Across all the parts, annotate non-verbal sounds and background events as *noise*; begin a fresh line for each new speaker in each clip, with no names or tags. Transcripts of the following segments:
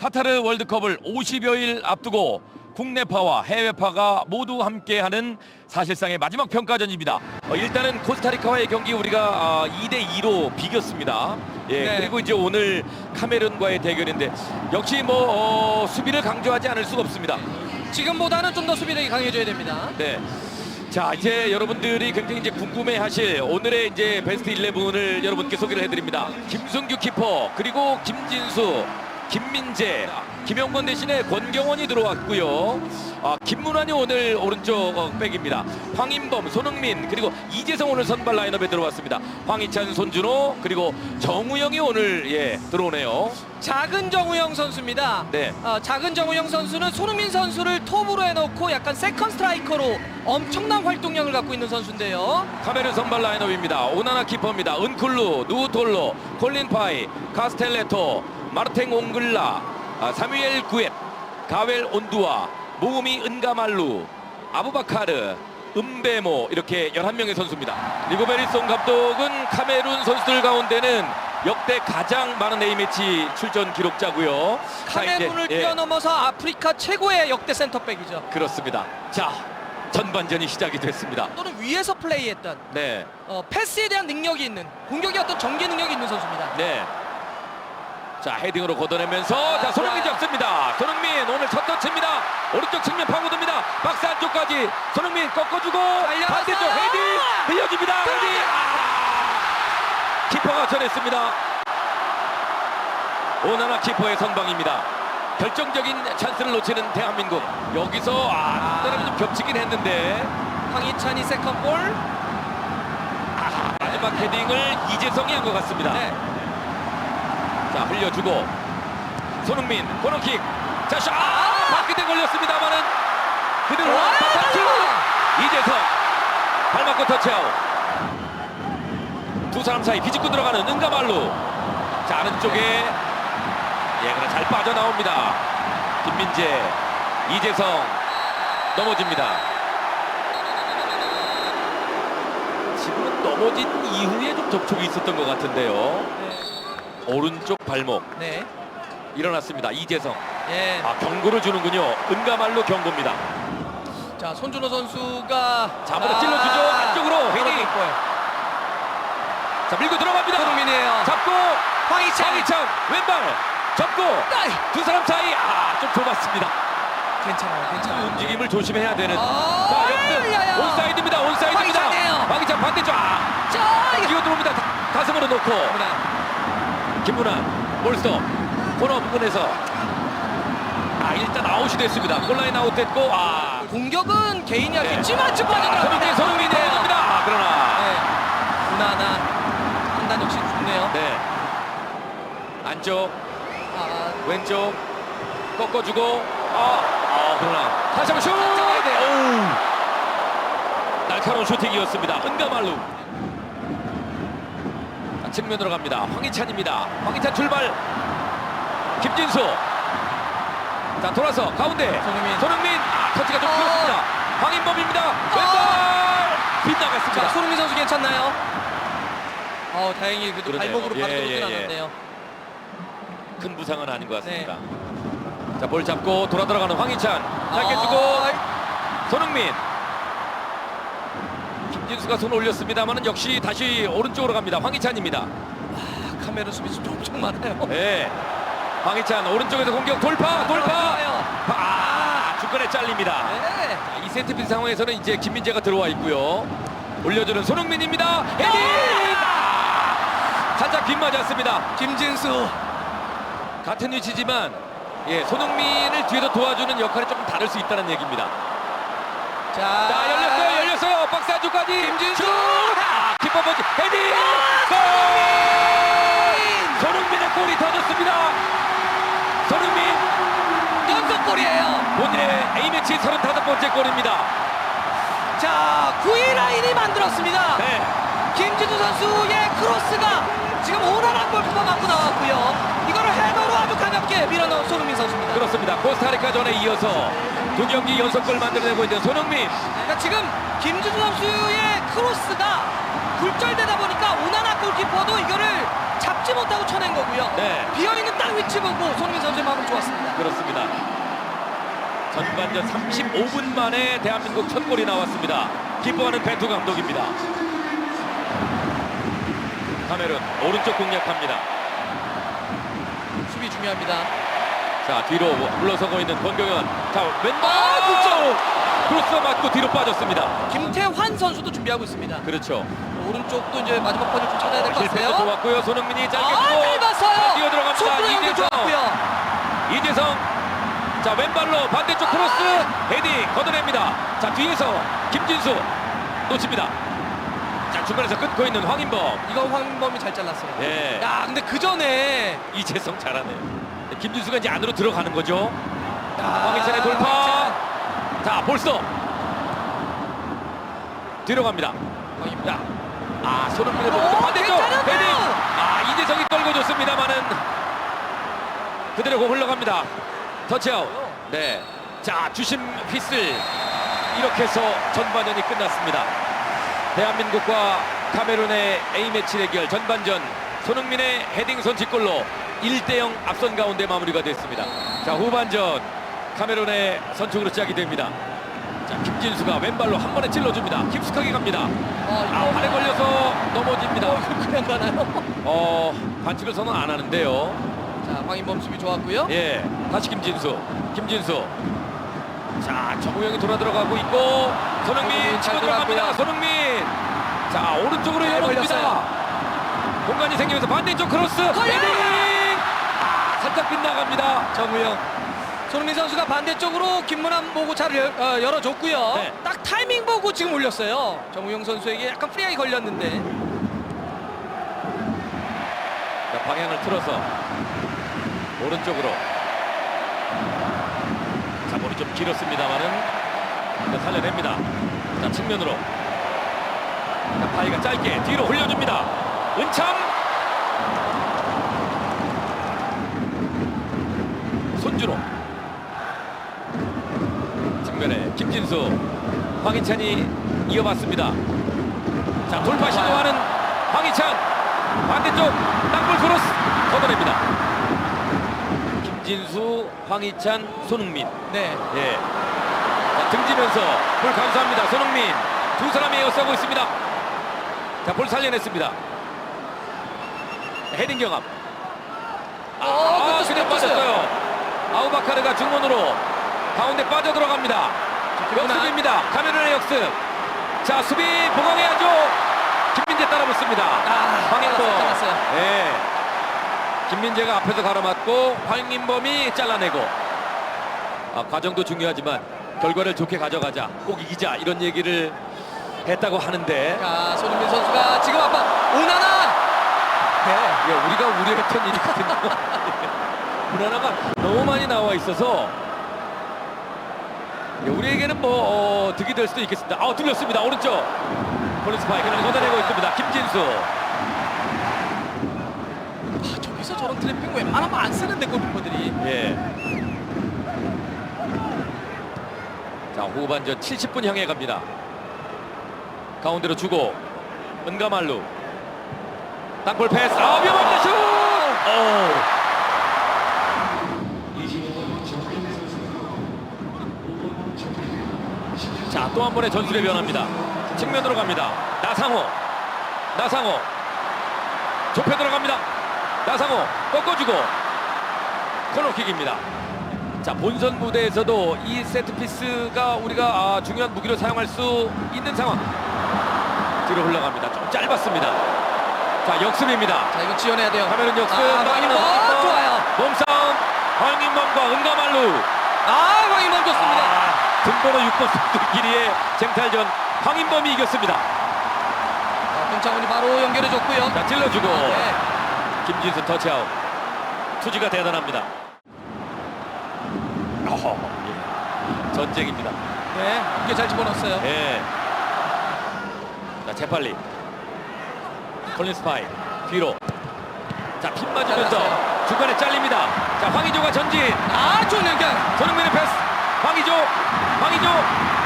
카타르 월드컵을 50여일 앞두고 국내파와 해외파가 모두 함께하는 사실상의 마지막 평가전입니다. 어, 일단은 코스타리카와의 경기 우리가 2대 2로 비겼습니다. 예,
네.
그리고 이제 오늘 카메룬과의 대결인데 역시 뭐 어, 수비를 강조하지 않을 수가 없습니다.
지금보다는 좀 더 수비력이 강해져야 됩니다.
네. 자 이제 여러분들이 굉장히 이제 궁금해하실 오늘의 이제 베스트 11을 여러분께 소개를 해드립니다. 김승규 키퍼 그리고 김진수, 김민재, 김영권 대신에 권경원이 들어왔고요. 아, 김문환이 오늘 오른쪽 어, 백입니다. 황인범, 손흥민 그리고 이재성 오늘 선발 라인업에 들어왔습니다. 황희찬, 손준호 그리고 정우영이 오늘 예 들어오네요.
작은 정우영 선수입니다.
네.
어, 작은 정우영 선수는 손흥민 선수를 톱으로 해놓고 약간 세컨 스트라이커로 엄청난 활동량을 갖고 있는 선수인데요.
카메룬 선발 라인업입니다. 오나나 키퍼입니다. 은쿨루, 누톨로, 콜린 파이, 카스텔레토, 마르탱 옹글라, 아, 사뮤엘 구엣, 가웰 온두아, 모우미 은가말루, 아부바카르, 은베모 이렇게 11명의 선수입니다. 리고베리송 감독은 카메룬 선수들 가운데는 역대 가장 많은 A매치 출전 기록자고요. 자, 이제,
카메룬을
예,
뛰어넘어서 아프리카 최고의 역대 센터백이죠.
그렇습니다. 자, 전반전이 시작이 됐습니다.
또는 위에서 플레이했던
네.
어, 패스에 대한 능력이 있는 공격의 어떤 전개 능력이 있는 선수입니다.
네. 자 헤딩으로 걷어내면서 자 손흥민 잡습니다. 손흥민 오늘 첫 터치입니다. 오른쪽 측면 파고듭니다. 박스 안쪽까지 손흥민 꺾어주고! 반대쪽 헤딩 흘려줍니다. 헤딩 아! 키퍼가 전했습니다. 오나나 키퍼의 선방입니다. 결정적인 찬스를 놓치는 대한민국 여기서 아, 사람이 좀 겹치긴 했는데
황희찬이 세컨 볼.
마지막 헤딩을 이재성이 한 것 같습니다.
네.
자 흘려주고 손흥민 코너킥. 자샷! 아, 바퀴대 걸렸습니다만은 그대로
와!
바깥쪽 이재성 발 맞고 터치아웃. 두 사람 사이 비집고 들어가는 은가말루. 자 아래쪽에 예 그래 잘 빠져나옵니다. 김민재 이재성 넘어집니다. 지금은 넘어진 이후에 좀 접촉이 있었던 것 같은데요.
네.
오른쪽 발목
네.
일어났습니다. 이재성.
예.
아 경고를 주는군요. 은가말로 경고입니다.
자 손준호 선수가
자 한번 더 찔러주죠. 안쪽으로
볼.
자 밀고 들어갑니다.
손흥민이에요.
잡고
황희찬.
황희찬 왼발 접고
아이,
두 사람 사이 아좀 좁았습니다.
괜찮아요. 괜찮아요.
움직임을 조심해야 되는.
아,
자 역습
열려요.
온사이드입니다. 온사이드입니다.
황희찬
반대쪽. 아, 기어 들어옵니다. 가- 가슴으로 놓고 김문환 볼스톱 코너 부분에서 아 일단 아웃이 됐습니다. 골라인 아웃 됐고 아
공격은 개인이 할수
네.
있지만 좀 빠져
손흥민 손흥민이 해줍니다. 아, 그러나
네. 무난한 판단 역시 좋네요.
네 안쪽
아,
왼쪽 꺾어주고 아, 아 그러나 다시 한번 슛
돼요.
어우. 날카로운 슈팅이었습니다. 은가말루 자, 측면으로 갑니다. 황희찬입니다. 황희찬 출발 김진수 자 돌아서 가운데
손흥민.
손흥민 아, 터치가 좀
어.
길었습니다. 황인범입니다. 왼발
자,
빗나갔습니다.
손흥민 선수 괜찮나요? 어, 다행히 그래도
그러네요.
발목으로
예,
바로 들어오진
예, 예.
않았네요.
큰 부상은 아닌 것 같습니다.
네.
자볼 잡고 돌아 들어가는 황희찬 짧게
아,
주고 손흥민 김진수가 손 올렸습니다만은 역시 다시 오른쪽으로 갑니다. 황희찬입니다.
아, 카메라 수비 좀 엄청 많아요.
네. 황희찬 오른쪽에서 공격 돌파 돌파.
아
중간에 잘립니다.
네.
자, 이 세트피스 상황에서는 이제 김민재가 들어와 있고요. 올려주는 손흥민입니다. 헤딩! 아, 살짝 빗맞았습니다.
김진수.
같은 위치지만 예, 손흥민을 뒤에서 도와주는 역할이 조금 다를 수 있다는 얘기입니다.
자,
자 열렸어요 박스 안쪽까지.
김진수!
아, 키퍼 버지. 헤딩! 골! 손흥민의 골이 터졌습니다. 손흥민.
연속골이에요.
본인의 A매치 35번째 골입니다.
자, 9위 라인이 만들었습니다.
네.
김진수 선수의 크로스가 지금 오나란 골키
그렇습니다 코스타리카전에 이어서 두 경기 연속골 만들어내고 있는 손흥민
그러니까 지금 김진수 선수의 크로스가 굴절되다 보니까 오나나 골키퍼도 이거를 잡지 못하고 쳐낸 거고요.
네.
비어있는 딱 위치 보고 손흥민 선수의 마음은 좋았습니다.
그렇습니다. 전반전 35분 만에 대한민국 첫 골이 나왔습니다. 기뻐하는 벤투 감독입니다. 카메룬 오른쪽 공략합니다.
수비 중요합니다.
자 뒤로 물러서고 있는 권경현. 자 왼발
아, 그렇죠.
크로스가 맞고 뒤로 빠졌습니다.
김태환 선수도 준비하고 있습니다.
그렇죠.
오른쪽도 이제 마지막 번을 좀 찾아야 될것
힐패스
같아요.
좋았고요. 손흥민이 짧게
아,
주고. 자, 뛰어 들어갑니다.
손으로 연결
이재성.
좋았고요.
이재성 자 왼발로 반대쪽 크로스 헤딩 걷어냅니다 자 뒤에서 김진수 놓칩니다 자 중간에서 끊고 있는 황인범
이거 황범이 잘 잘랐어요.
예
야, 근데 그 전에
이재성 잘하네요 김진수가 이제 안으로 들어가는 거죠.
아,
황희찬의 돌파. 자 볼서 뒤로 갑니다. 자, 아 손흥민의
오,
볼 반대쪽. 헤딩. 아 이재성이 떨고 줬습니다만은 그대로 공 흘러갑니다. 터치아웃. 네 자 주심 휘슬. 이렇게 해서 전반전이 끝났습니다. 대한민국과 카메룬의 A매치 대결 전반전. 손흥민의 헤딩 선취골로 1대0 앞선 가운데 마무리가 됐습니다 자 후반전 카메룬의 선축으로 시작이 됩니다 자 김진수가 왼발로 한 번에 찔러줍니다 깊숙하게 갑니다
아, 이거
아, 발에 걸려서 넘어집니다.
어, 그냥 가나요?
어, 반칙을 선언 안 하는데요.
자, 황인범 수비 좋았고요.
예, 다시 김진수. 김진수. 자, 정우영이 돌아 들어가고 있고 손흥민
손흥민
치고
잘
들어갑니다. 손흥민. 자, 오른쪽으로
잘
열어줍니다.
걸렸어요.
공간이 생기면서 반대쪽 크로스. 살짝 빗나갑니다.
정우영. 손흥민 선수가 반대쪽으로 김문환 보고 잘 열, 어, 열어줬고요.
네.
딱 타이밍 보고 지금 올렸어요. 정우영 선수에게 약간 프리하게 걸렸는데.
자, 방향을 틀어서 오른쪽으로. 자, 볼이 좀 길었습니다만은 살려냅니다. 자, 측면으로. 자, 파이가 짧게 뒤로 흘려줍니다. 은참. 손주로. 김진수. 황희찬이 이어봤습니다. 자, 돌파 시도하는 황희찬. 반대쪽 땅볼 크로스 걷어냅니다. 김진수, 황희찬, 손흥민.
네.
예. 자, 등지면서 볼 감사합니다. 손흥민 두 사람이 에어싸고 있습니다. 자, 볼 살려냈습니다. 헤딩 경합. 아,
어, 그것도
그냥 빠졌어요. 아우바카르가 중원으로 가운데 빠져 들어갑니다. 역습입니다. 카메run의 역습. 자, 수비 보강해야죠. 김민재 따라 붙습니다.
아,
황인범.
잘랐어요.
예. 김민재가 앞에서 가로막고 황인범이 잘라내고 아, 과정도 중요하지만 결과를 좋게 가져가자 꼭 이기자 이런 얘기를 했다고 하는데
자, 손흥민 선수가 지금 아빠 오나나. 네.
예, 우리가 우려했던 일이거든요 불안화가 *laughs* 너무 많이 나와 있어서 예, 우리에게는 뭐 어, 득이 될 수도 있겠습니다 아 뚫렸습니다 오른쪽 폴리스 파이크를 걷어내고 있습니다 김진수
아, 저기서 저런 트래핑 웬만하면 안 쓰는데 골키퍼들이.
예. 자 후반전 70분 향해 갑니다. 가운데로 주고 은가말루 땅볼 패스 아 위험합니다 슛! 오. 자 또 한 번의 전술의 변화입니다. 측면으로 갑니다. 나상호 나상호 좁혀 들어갑니다. 나상호 꺾어주고 코너킥입니다. 자 본선 무대에서도 이 세트 피스가 우리가 아, 중요한 무기로 사용할 수 있는 상황. 뒤로 흘러갑니다. 좀 짧았습니다. 자 역습입니다.
자, 이거 지원해야 돼요.
카메룬 역습.
아, 황인범 좋아요.
몸싸움. 황인범과 은가말루.
아, 황인범 좋습니다.
아, 등번호 6번 선수끼리의 쟁탈전 황인범이 이겼습니다.
자, 김창훈이 바로 연결해줬고요.
자 찔러주고
네.
김진수 터치아웃. 투지가 대단합니다. 어허, 예. 전쟁입니다.
네, 이게 잘 집어넣었어요.
예. 자, 재빨리. 콜린 스 파이 뒤로. 자, 핀 맞으면서
잘랐어요.
중간에 잘립니다. 자, 황의조가 전진.
아, 좋은 연결.
손흥민의 패스. 황의조. 황의조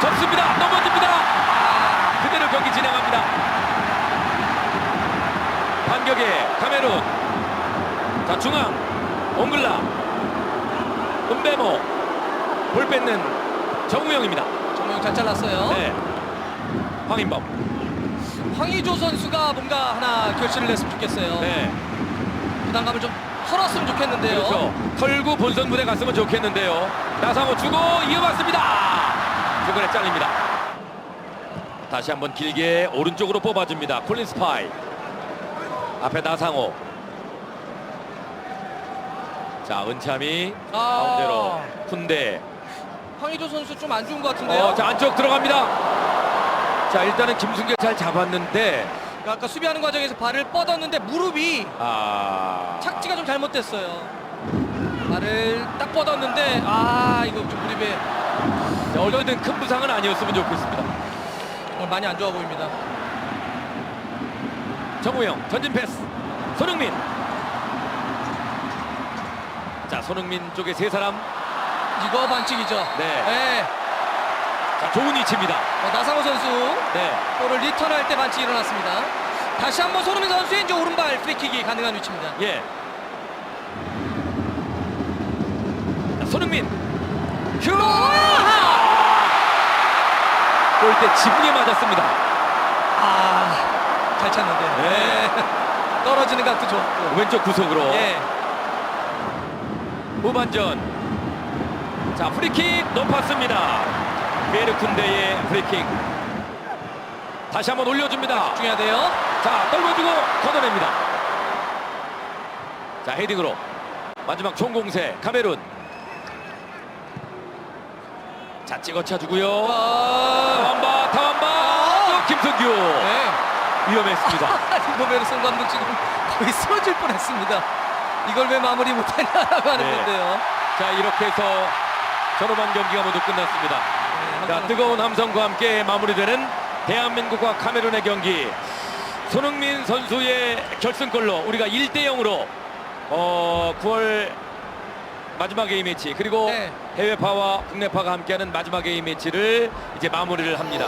접습니다. 넘어집니다. 아, 그대로 경기 진행합니다. 반격에 카메룬. 자, 중앙. 옹글라. 손배모 볼 뺏는 정우영입니다.
정명 잘 잘랐어요.
네. 황인범.
황의조 선수가 뭔가 하나 결실을 냈으면 좋겠어요.
네.
부담감을 좀 털었으면 좋겠는데요.
그렇죠. 털고 본선 무대 갔으면 좋겠는데요. 나상호 주고 이어봤습니다. 중간에 잘립니다. 다시 한번 길게 오른쪽으로 뽑아줍니다. 콜린 스파이. 앞에 나상호. 자 은참이
아.
가운데로 훈대.
황의조 선수 좀 안 좋은 것 같은데요.
어, 자 안쪽 들어갑니다. 자 일단은 김승규 잘 잡았는데
아까 수비하는 과정에서 발을 뻗었는데 무릎이
아
착지가 좀 잘못됐어요. 발을 딱 뻗었는데 아 이거 좀 무릎에
자, 어쨌든 큰 부상은 아니었으면 좋겠습니다.
오늘 많이 안 좋아 보입니다.
정우영 전진 패스 손흥민 자 손흥민 쪽에 세 사람
이거 반칙이죠.
네.
네.
자 좋은 위치입니다
어, 나상호 선수
네
볼을 리턴할 때 반칙이 일어났습니다. 다시 한번 손흥민 선수의 이제 오른발 프리킥이 가능한 위치입니다.
예. 자, 손흥민 슛 골대 지붕에 맞았습니다
아, 잘 찼는데.
네. *laughs*
떨어지는 각도 좋고.
왼쪽 구석으로
예.
후반전 자 프리킥 높았습니다 베르쿤데의 프리킥 다시 한번 올려줍니다
중요해야 돼요.
자 떨궈주고 걷어냅니다 자 헤딩으로 마지막 총공세 카메룬 자 찍어차주고요
아,
타완바 타완바 또 김성규
네.
위험했습니다 *laughs*
리버베르슨 감독 지금 거의 쓰러질 뻔했습니다. 이걸 왜 마무리 못했냐라고 하는
네.
건데요.
자 이렇게 해서 전후반 경기가 모두 끝났습니다
네,
자 뜨거운 함성과 함께 마무리되는 대한민국과 카메룬의 경기 손흥민 선수의 결승골로 우리가 1대 0으로 어 9월 마지막 A 매치 그리고
네.
해외파와 국내파가 함께하는 마지막 A 매치를 이제 마무리를 합니다.